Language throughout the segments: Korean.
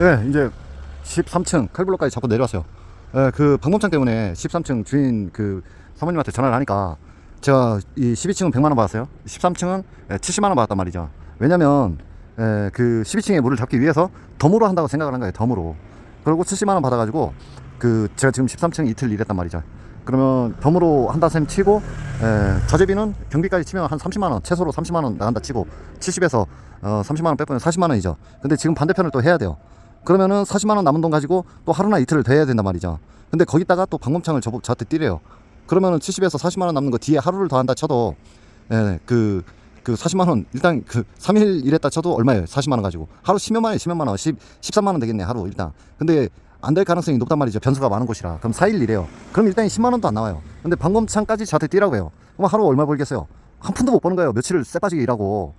네, 이제 13층 칼블록까지 잡고 내려왔어요. 예, 그 방범창 때문에 13층 주인 그 사모님한테 전화를 하니까 제가 이 12층은 100만 원 받았어요. 13층은 70만 원 받았단 말이죠. 왜냐면 예, 그 12층에 물을 잡기 위해서 덤으로 한다고 생각을 한 거예요. 덤으로. 그리고 70만 원 받아가지고 그 제가 지금 13층 이틀 일했단 말이죠. 그러면 덤으로 한다 셈 치고 에, 자재비는 경비까지 치면 한 30만 원 최소로 30만 원 나간다 치고 70에서 어, 30만 원 빼면 40만 원이죠. 근데 지금 반대편을 또 해야 돼요. 그러면은 40만 원 남은 돈 가지고 또 하루나 이틀을 더 해야 된단 말이죠. 근데 거기다가 또 방범창을 저, 저한테 뛰래요. 그러면은 70에서 40만 원 남는 거 뒤에 하루를 더 한다 쳐도 예, 그, 그 40만 원 일단 그 3일 일했다 쳐도 얼마예요? 40만 원 가지고 하루 10몇만 원, 10몇만 원, 10, 13만 원 되겠네 하루 일단. 근데 안 될 가능성이 높단 말이죠. 변수가 많은 곳이라. 그럼 4일 일해요. 그럼 일단 10만 원도 안 나와요. 근데 방범창까지 저한테 뛰라고 해요. 그럼 하루 얼마 벌겠어요? 한 푼도 못 버는 거예요. 며칠을 쎄빠지게 일하고.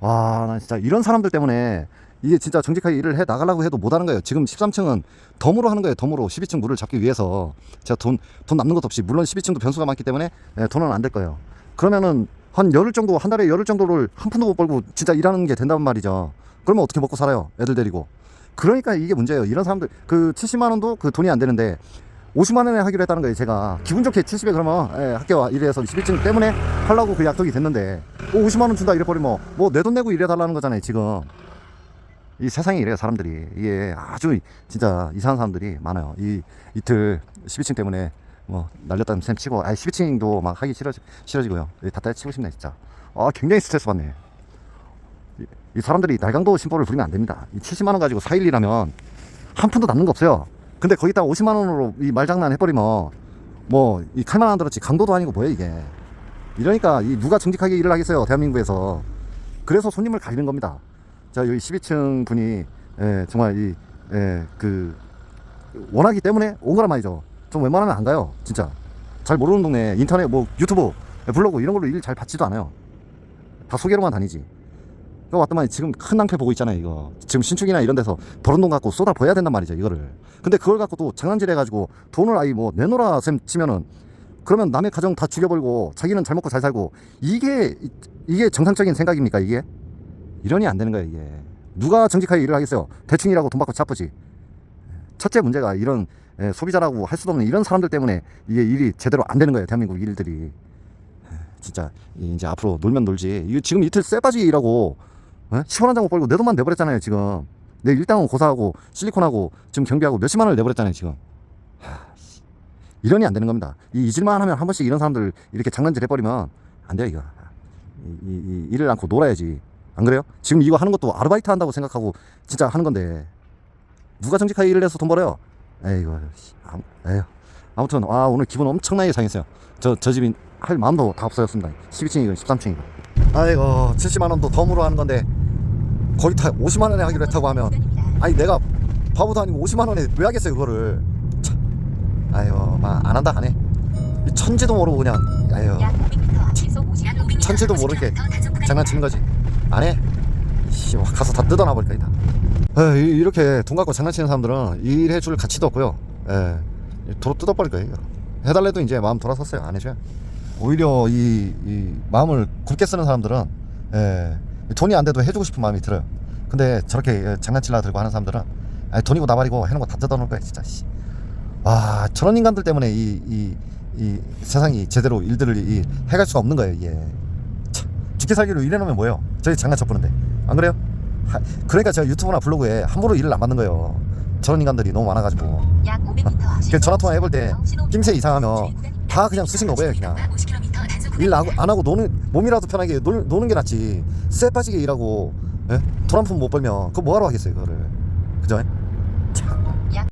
와, 나 진짜 이런 사람들 때문에 이게 진짜 정직하게 일을 해 나가려고 해도 못 하는 거예요. 지금 13층은 덤으로 하는 거예요. 덤으로 12층 물을 잡기 위해서 제가 돈, 돈 남는 것도 없이 물론 12층도 변수가 많기 때문에 예, 돈은 안 될 거예요. 그러면은 한 열흘 정도 한 달에 열흘 정도를 한 푼도 못 벌고 진짜 일하는 게 된단 말이죠. 그러면 어떻게 먹고 살아요? 애들 데리고. 그러니까 이게 문제예요. 이런 사람들 그 70만 원도 그 돈이 안 되는데 50만 원에 하기로 했다는 거예요. 제가 기분 좋게 70에 그러면 예, 학교 일해서 11층 때문에 하려고 그 약속이 됐는데 뭐 50만 원 준다 이래 버리면 뭐 내 돈 내고 일해 달라는 거잖아요. 지금 이 세상이 이래요. 사람들이 이게 아주 진짜 이상한 사람들이 많아요. 이 이틀 12층 때문에 뭐 날렸다는 셈 치고 아 12층도 막 하기 싫어 싫어지고요. 다 때치고 싶네 진짜. 아 굉장히 스트레스 받네. 이, 이 사람들이 날강도 심보를 부리면 안 됩니다. 이 70만 원 가지고 4일 일하면 한 푼도 남는 거 없어요. 근데 거기다 50만 원으로 이 말장난 해버리면 뭐 이 칼만 안 들었지 강도도 아니고 뭐야 이게. 이러니까 이 누가 정직하게 일을 하겠어요 대한민국에서. 그래서 손님을 가리는 겁니다. 자 여기 12층 분이 예, 정말 이그 원하기 때문에 온 거란 말이죠. 좀 웬만하면 안 가요 진짜. 잘 모르는 동네 인터넷 뭐 유튜브 블로그 이런 걸로 일 잘 받지도 않아요. 다 소개로만 다니지. 그 왔더만 지금 큰 낭패 보고 있잖아요 이거 지금 신축이나 이런 데서 벌은 돈 갖고 쏟아 부어야 된단 말이죠 이거를 근데 그걸 갖고 또 장난질 해가지고 돈을 아예 뭐 내놓으라 셈 치면은 그러면 남의 가정 다 죽여버리고 자기는 잘 먹고 잘 살고 이게 이- 이게 정상적인 생각입니까 이게 이러니 안 되는 거예요 이게. 누가 정직하게 일을 하겠어요? 대충 일하고 돈 받고 차쁘지. 첫째 문제가 이런 예, 소비자라고 할 수도 없는 이런 사람들 때문에 이게 일이 제대로 안 되는 거예요 대한민국 일들이. 예, 진짜 이제 앞으로 놀면 놀지. 이거 지금 이틀 쎄빠지게 일하고 어? 10원 한 장 못 벌고 내 돈만 내버렸잖아요 지금. 내 일당은 고사하고 실리콘하고 지금 경비하고 몇십만 원을 내버렸잖아요 지금. 하, 씨. 이러니 안 되는 겁니다. 이 잊을만 하면 한 번씩 이런 사람들 이렇게 장난질 해버리면 안 돼요 이거. 이, 이, 이 일을 않고 놀아야지 안 그래요? 지금 이거 하는 것도 아르바이트 한다고 생각하고 진짜 하는 건데. 누가 정직하게 일을 해서 돈 벌어요? 씨, 아무, 에휴. 아무튼 아 오늘 기분 엄청나게 상했어요. 저, 저 집이 할 마음도 다 없어졌습니다. 12층이고 13층이고. 아이고 70만 원도 덤으로 하는 건데 거의 다 50만 원에 하기로 했다고 하면 아니 내가 바보도 아니고 50만 원에 왜 하겠어요 그거를? 참. 아유 막안 한다 안해. 천지도 모르고 그냥 아유 천지도 모르게 장난치는 거지 안해 씨 가서 다 뜯어놔 버릴까 이다 에, 이- 이렇게 돈 갖고 장난치는 사람들은 일해줄 가치도 없고요 예 도로 뜯어버릴 거예요. 해달래도 이제 마음 돌아섰어요 안 해줘요 오히려 이, 이 마음을 굵게 쓰는 사람들은 예, 돈이 안 돼도 해주고 싶은 마음이 들어요. 근데 저렇게 예, 장난치려 들고 하는 사람들은 아니, 돈이고 나발이고 해놓은 거 다 뜯어놓을 거야 진짜. 씨. 와 저런 인간들 때문에 이, 이, 이 세상이 제대로 일들을 이, 해갈 수가 없는 거예요 이게. 참, 죽게 살기로 일해놓으면 뭐예요? 저희 장난쳐 보는데 안 그래요? 하, 그러니까 제가 유튜브나 블로그에 함부로 일을 안 받는 거예요. 저런 인간들이 너무 많아가지고. 그 전화 통화 해볼 때 낌새 이상하면 다 그냥 수신 거예요 그냥. 일 안 하고 노는 몸이라도 편하게 놀, 노는 게 낫지 쎄 빠지게 일하고 예? 돈한푼못 벌면 그거 뭐하러 하겠어요 그거를 그죠? 참